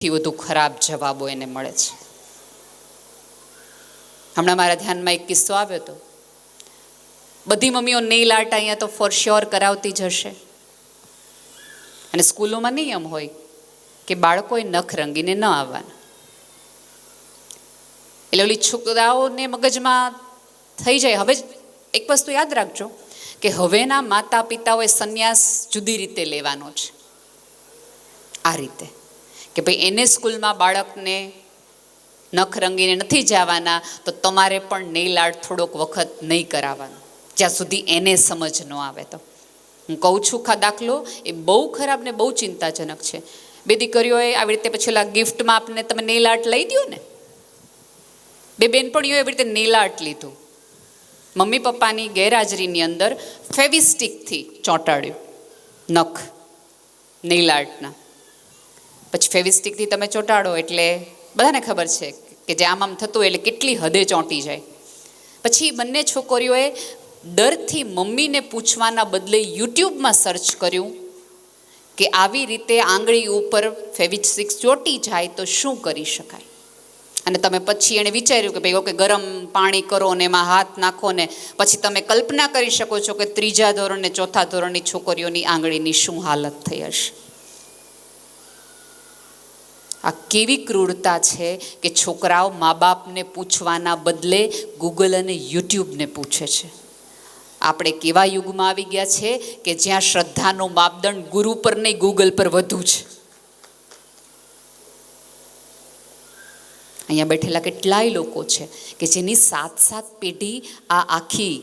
થી વધુ ખરાબ જવાબો એને મળે છે. હમણાં મારા ધ્યાનમાં એક કિસ્સો આવ્યો હતો બધી મમ્મીઓ નેલ આર્ટ અહીંયા તો ફોર શ્યોર કરાવતી જ હશે. અને સ્કૂલોમાં નિયમ હોય કે બાળકોએ નખ રંગીને ન આવવાના. એટલે ઓલી છોકરાઓને મગજમાં થઈ જાય. હવે એક વસ્તુ યાદ રાખજો કે હવેના માતા પિતાઓએ સંન્યાસ જુદી રીતે લેવાનો છે. આ રીતે. કે ભાઈ એને સ્કૂલમાં બાળકને નખ રંગીને નથી જવાના, તો તમારે પણ નેલ આર્ટ થોડોક વખત નહીં કરાવવાનું. જ્યાં સુધી એને સમજ ન આવે તો. હું કહું છું ખા દાખલો એ બહુ ખરાબ ને બહુ ચિંતાજનક છે. બે દીકરીઓએ આવી રીતે પછી ઓલા ગિફ્ટમાં આપને તમે નેલ આર્ટ લઈ દો ને. બે બેનપણીઓએ એવી રીતે નેલ આર્ટ લીધું. મમ્મી પપ્પાની ગેરહાજરીની અંદર ફેવિસ્ટિકથી ચોંટાડ્યું. નખ નેલ આર્ટના પછી ફેવિસ્ટિકથી તમે ચોંટાડો એટલે બધાને ખબર છે કે જે આમ આમ થતું એટલે કેટલી હદે ચોંટી જાય. પછી બંને છોકરીઓએ ડરથી મમ્મીને પૂછવાના બદલે યુટ્યુબમાં સર્ચ કર્યું કે આવી રીતે આંગળી ઉપર ફેવિસ્ટિક ચોંટી જાય તો શું કરી શકાય? અને તમે પછી એણે વિચાર્યું કે ભાઈ, ઓકે, ગરમ પાણી કરો ને એમાં હાથ નાખો ને પછી તમે કલ્પના કરી શકો છો કે ત્રીજા ધોરણ ને ચોથા ધોરણની છોકરીઓની આંગળીની શું હાલત થઈ હશે. આ કેવી ક્રૂરતા છે કે છોકરાઓ મા બાપને પૂછવાના બદલે ગૂગલ અને યુટ્યુબને પૂછે છે. આપણે કેવા યુગમાં આવી ગયા છે કે જ્યાં શ્રદ્ધાનો માપદંડ ગુરુ પર નહીં ગૂગલ પર વધુ છે? અહીંયા બેઠેલા કેટલાય લોકો છે કે જેની સાત સાત પેઢી આ આખી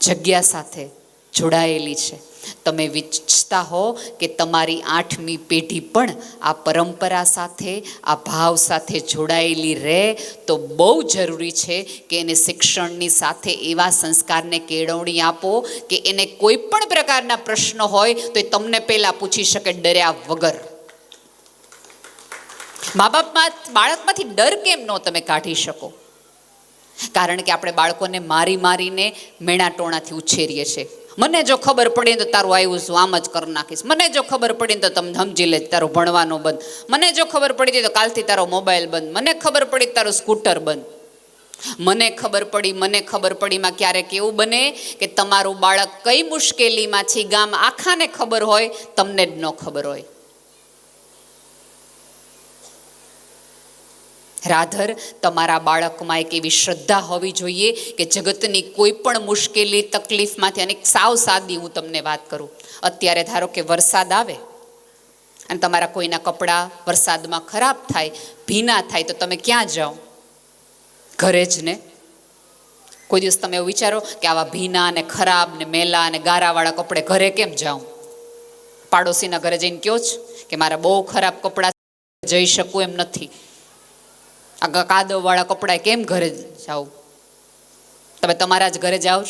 જગ્યા સાથે જોડાયેલી છે. તમે વિચતા હો કે તમારી આઠમી પેઢી પણ આ પરંપરા સાથે, આ ભાવ સાથે જોડાયેલી રહે, તો બહુ જરૂરી છે કે એને શિક્ષણની સાથે એવા સંસ્કારને કેળવણી આપો કે એને કોઈ પણ પ્રકારના પ્રશ્નો હોય તો એ તમને પહેલાં પૂછી શકે ડર્યા વગર. મા બાપમાં બાળકમાંથી ડર કેમ ન તમે કાઢી શકો? કારણ કે આપણે બાળકોને મારી મારીને મેણાટોણાથી ઉછેરીએ છીએ. મને જો ખબર પડે તો તારું આવ્યું છું, આમ જ કરી નાખીશ. મને જો ખબર પડી તો તમે સમજી લે તારું ભણવાનું બંધ. મને જો ખબર પડી તો કાલથી તારો મોબાઈલ બંધ. મને ખબર પડી તારું સ્કૂટર બંધ. મને ખબર પડી, મને ખબર પડીમાં ક્યારેક એવું બને કે તમારું બાળક કઈ મુશ્કેલીમાં છે, ગામ આખાને ખબર હોય, તમને જ ન ખબર હોય. રાધર, તમારા બાળકમાં એક એવી શ્રદ્ધા હોવી જોઈએ કે જગતની કોઈ પણ મુશ્કેલી, તકલીફમાંથી અને સાવ સાદી હું તમને વાત કરું. અત્યારે ધારો કે વરસાદ આવે અને તમારા કોઈના કપડાં વરસાદમાં ખરાબ થાય, ભીના થાય, તો તમે ક્યાં જાઓ? ઘરે જ ને? કોઈ દિવસ તમે એવું વિચારો કે આવા ભીના ને ખરાબ ને મેલા ને ગારાવાળા કપડે ઘરે કેમ જાઉં પાડોશીના ઘરે જઈને કહો જ કે મારા બહુ ખરાબ કપડાં જઈ શકું એમ નથી. આ કાદવવાળા કપડાં કેમ ઘરે જાઓ? તમે તમારા જ ઘરે જાઓ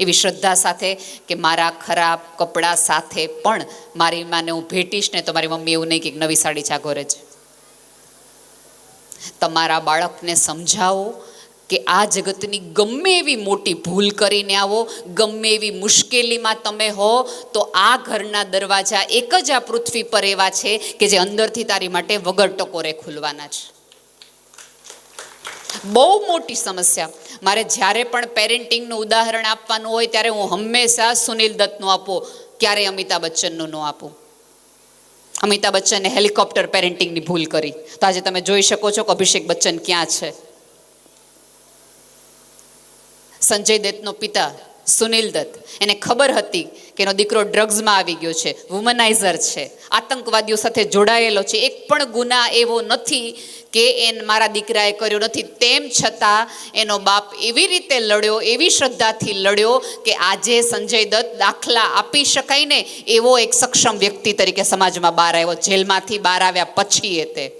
એવી શ્રદ્ધા સાથે કે મારા ખરાબ કપડાં સાથે પણ મારી માને હું ભેટીશ ને તો મારી મમ્મી એવું નહીં કે નવી સાડી ચા ઘરે છે. તમારા બાળકને સમજાવો કે આ જગતની ગમે એવી મોટી ભૂલ કરીને આવો, ગમે એવી મુશ્કેલીમાં તમે હો, તો આ ઘરના દરવાજા એક જ આ પૃથ્વી પર એવા છે કે જે અંદરથી તારી માટે વગર ટકોરે ખુલવાના છે. બહુ મોટી સમસ્યા. મારે જ્યારે પણ પેરેન્ટિંગનું ઉદાહરણ આપવાનું હોય ત્યારે હું હંમેશા સુનિલ દત્તનું આપું ક્યારેય અમિતાભ બચ્ચનનું ન આપું. અમિતાભ બચ્ચને હેલિકોપ્ટર પેરેન્ટિંગની ભૂલ કરી. તો આજે તમે જોઈ શકો છો કે અભિષેક બચ્ચન ક્યાં છે. સંજય દત્તનો પિતા સુનિલ દત્ત. એને ખબર હતી કે એનો દીકરો ડ્રગ્સમાં આવી ગયો છે વુમનાઇઝર છે. આતંકવાદીઓ સાથે જોડાયેલો છે. એક પણ ગુના એવો નથી કે એન મારા દીકરાએ કર્યો નથી. તેમ છતાં એનો બાપ એવી રીતે લડ્યો, એવી શ્રદ્ધાથી લડ્યો કે આજે સંજય દત્ત દાખલા આપી શકાય ને એવો એક સક્ષમ વ્યક્તિ તરીકે સમાજમાં બહાર આવ્યો. જેલમાંથી બહાર આવ્યા પછી એ તે.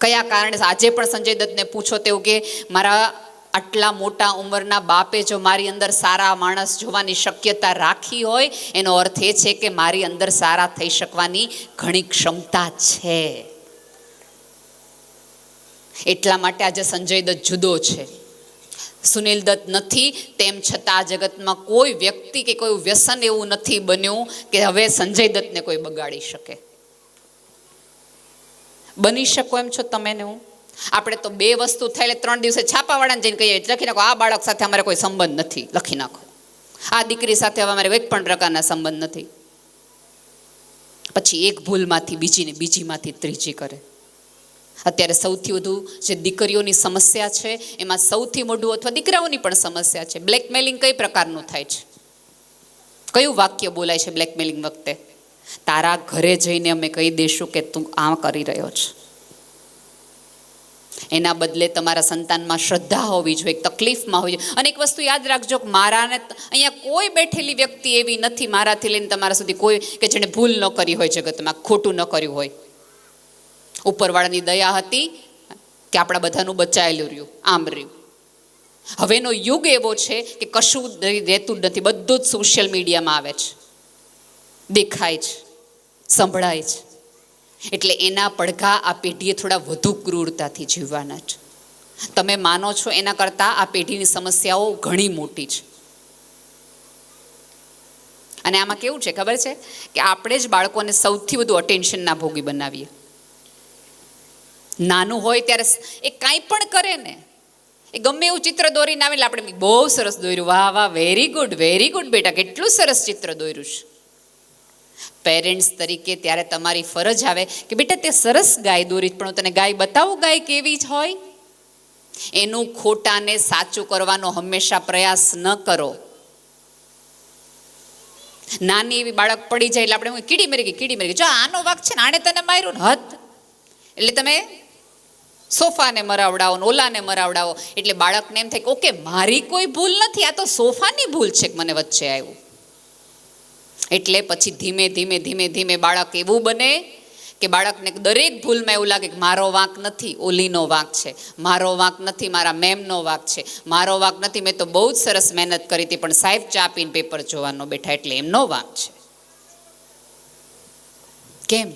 કયા કારણે આજે પણ સંજય દત્તને પૂછો તેવું કે મારા આટલા મોટા ઉંમરના બાપે જો મારી અંદર સારા માણસ જોવાની શક્યતા રાખી હોય, એનો અર્થ એ છે કે મારી અંદર સારા થઈ શકવાની ઘણી ક્ષમતા છે. એટલા માટે આજે સંજય દત્ત જુદો છે. સુનિલ દત્ત નથી, તેમ છતાં આ જગતમાં કોઈ વ્યક્તિ કે કોઈ વ્યસન એવું નથી બન્યું કે હવે સંજય દત્તને કોઈ બગાડી શકે. બની શકો એમ છો તમે ને હું? આપણે તો બે વસ્તુ થાય, એટલે ત્રણ દિવસે છાપાવાળાને જઈને કહીએ, લખી નાખો, આ બાળક સાથે અમારે કોઈ સંબંધ નથી. લખી નાખો. આ દીકરી સાથે હવે અમારે એક પણ પ્રકારના સંબંધ નથી. પછી એક ભૂલમાંથી બીજીને બીજીમાંથી ત્રીજી કરે. અત્યારે સૌથી વધુ જે દીકરીઓની સમસ્યા છે, એમાં સૌથી મોઢું અથવા દીકરાઓની પણ સમસ્યા છે. બ્લેકમેલિંગ કઈ પ્રકારનું થાય છે? કયું વાક્ય બોલાય છે બ્લેકમેલિંગ વખતે? તારા ઘરે જઈને અમે કહી દઈશું કે તું આ કરી રહ્યો છે. એના બદલે તમારા સંતાનમાં શ્રદ્ધા હોવી જોઈએ તકલીફમાં હોવી જોઈએ. અને એક વસ્તુ યાદ રાખજો કે મારાને અહીંયા કોઈ બેઠેલી વ્યક્તિ એવી નથી મારાથી લઈને તમારા સુધી કોઈ કે જેણે ભૂલ ન કરી હોય જગતમાં, ખોટું ન કર્યું હોય. ઉપરવાળાની દયા હતી કે આપણા બધાનું બચાયેલું રહ્યું, આમ રહ્યું. હવેનો યુગ એવો છે કે કશું રહેતું જ નથી, બધું જ સોશિયલ મીડિયામાં આવે છે. દેખાય છે, સંભળાય છે. એટલે એના પડઘા આ પેઢીએ થોડા વધુ ક્રૂરતાથી જીવવાના છે. તમે માનો છો એના કરતાં આ પેઢીની સમસ્યાઓ ઘણી મોટી છે. અને આમાં કેવું છે ખબર છે? કે આપણે જ બાળકોને સૌથી વધુ અટેન્શનના ભોગી બનાવીએ. નાનું હોય ત્યારે એ કાંઈ પણ કરે ને, એ ગમે એવું ચિત્ર દોરીને આવે એટલે આપણે બહુ સરસ દોર્યું. વાહ વાહ વેરી ગુડ વેરી ગુડ બેટા, કેટલું સરસ ચિત્ર દોર્યું છે. પેરેન્ટ્સ તરીકે ત્યારે તમારી ફરજ આવે કે બેટા તે સરસ ગાય દોરી પણ તને ગાય બતાવું, ગાય કેવી જ હોય? એનું ખોટાને સાચું કરવાનો હંમેશા પ્રયાસ ન કરો. નાની એવી બાળક પડી જાય એટલે આપણે હું કીડી મરી ગઈ, કીડી મરી ગઈ. જો આનો વાક છે ને, આણે તને માર્યું ને એટલે તમે સોફાને મરાવડાવો ઓલાને મરાવડાવો. એટલે બાળકને એમ થાય કે, ઓકે, મારી કોઈ ભૂલ નથી, આ તો સોફાની ભૂલ છે કે મને વચ્ચે આવ્યું. એટલે પછી ધીમે ધીમે ધીમે ધીમે બાળક એવું બને કે બાળકને દરેક ભૂલમાં એવું લાગે કે મારો વાંક નથી, ઓલીનો વાંક છે, મારો વાંક નથી, મારા મેમનો વાંક છે, મારો વાંક નથી, મેં તો બહુ જ સરસ મહેનત કરી હતી, પણ સાહેબ ચા પીને પેપર જોવાનો બેઠા એટલે એમનો વાંક છે. કેમ?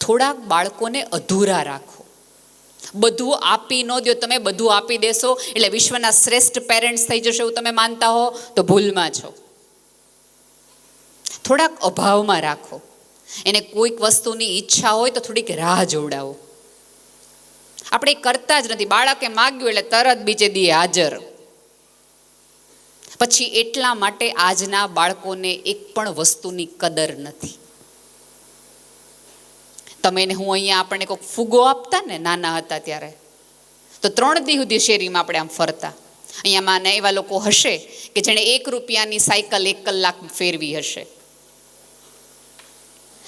થોડાક બાળકોને અધૂરા રાખો. બધું આપી ન દો, તમે બધું આપી દેશો. એટલે વિશ્વના શ્રેષ્ઠ પેરેન્ટ્સ થઈ જશો એવું તમે માનતા હો, તો ભૂલમાં છો. થોડાક અભાવમાં રાખો. એને કોઈક વસ્તુની ઈચ્છા હોય તો થોડીક રાહ જોવડાવો આપણે કરતા જ નથી. બાળકે માગ્યું એટલે તરત બીજે દી હાજર. પછી એટલા માટે આજના બાળકોને એક પણ વસ્તુની કદર નથી. તમે એને હું અહીંયા આપણને કોઈક ફુગો આપતા ને નાના હતા ત્યારે. તો ત્રણ દી સુધી શેરીમાં આપણે આમ ફરતા. અહીંયામાં ને એવા લોકો હશે કે જેણે એક રૂપિયાની સાયકલ એક કલાક ફેરવી હશે.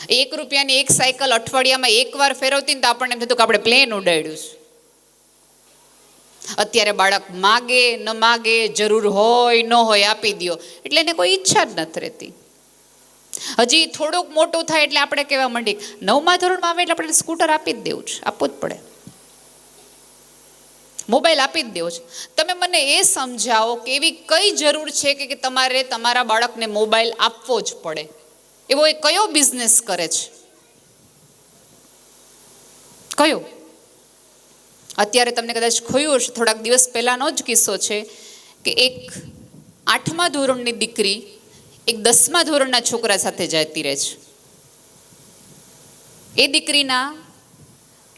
એક રૂપિયાની એક સાયકલ અઠવાડિયામાં એક વાર ફેરવતી ને તો આપણને એમ થતું કે આપણે પ્લેન ઉડાડ્યું છે. અત્યારે બાળક માગે, ન માગે, જરૂર હોય, ન હોય, આપી દો એટલે એને કોઈ ઈચ્છા જ નથી રહેતી. હજી થોડુંક મોટું થાય એટલે આપણે કહેવા માંડી, નવમા ધોરણમાં આવે એટલે આપણે સ્કૂટર આપી જ દેવું છે, આપવું જ પડે. મોબાઈલ આપી જ દેવો છે. તમે મને એ સમજાવો કે એવી કઈ જરૂર છે કે તમારે તમારા બાળકને મોબાઈલ આપવો જ પડે? એવો એ કયો બિઝનેસ કરે છે? કયો? અત્યારે તમને કદાચ ખોયું હશે, થોડાક દિવસ પહેલાંનો જ કિસ્સો છે કે એક આઠમા ધોરણની દીકરી એક દસમા ધોરણના છોકરા સાથે જતી રહે છે. એ દીકરીના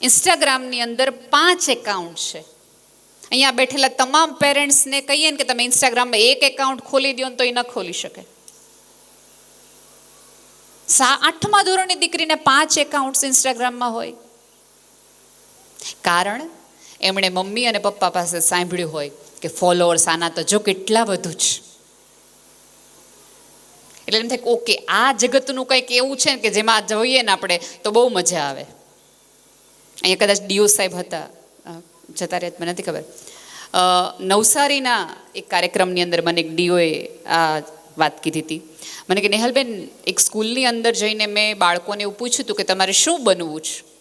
ઇન્સ્ટાગ્રામની અંદર પાંચ એકાઉન્ટ છે. અહીંયા બેઠેલા તમામ પેરેન્ટ્સને કહીએ ને કે તમે ઇન્સ્ટાગ્રામમાં એક એકાઉન્ટ ખોલી દો ને તો એ ન ખોલી શકે. સા આઠમા ધોરણની દીકરીને પાંચ એકાઉન્ટ્સ ઇન્સ્ટાગ્રામમાં હોય. કારણ એમણે મમ્મી અને પપ્પા પાસે સાંભળ્યું હોય કે ફોલોઅર્સ આના તો જો કેટલા વધુ છે એટલે એમ થાય ઓકે, આ જગતનું કંઈક એવું છે કે જેમાં જોઈએ ને આપણે, તો બહુ મજા આવે. અહીંયા કદાચ ડીઓ સાહેબ હતા. જતા રહ્યા મને નથી ખબર. નવસારીના એક કાર્યક્રમની અંદર મને એક ડીઓએ આ વાત કીધી હતી. મને કે, નેહલબેન, એક સ્કૂલની અંદર જઈને મેં બાળકોને એવું પૂછ્યું હતું કે, તમારે શું બનવું છે?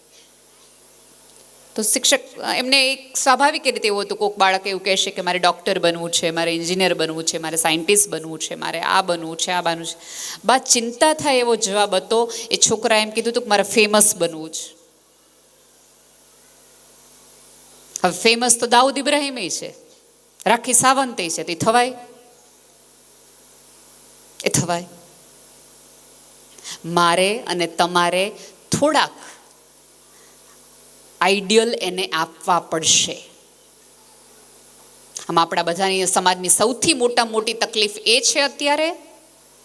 તો શિક્ષક, એમને એક સ્વાભાવિક રીતે એવું હતું કોઈક બાળક એવું કહેશે કે મારે ડૉક્ટર બનવું છે, મારે એન્જિનિયર બનવું છે, મારે સાયન્ટિસ્ટ બનવું છે, મારે આ બનવું છે, આ બનવું છે. બા, ચિંતા થાય એવો જવાબ હતો, એ છોકરા એમ કીધું હતું કે મારે ફેમસ બનવું છે. હવે ફેમસ તો દાઉદ ઇબ્રાહિમે છે. રાખી સાવંતે છે, તે થવાય? એ થવાય. મારે અને તમારે થોડાક આઈડિયલ એને આપવા પડશે. આમ આપણા બધાની સમાજની સૌથી મોટા મોટી તકલીફ એ છે અત્યારે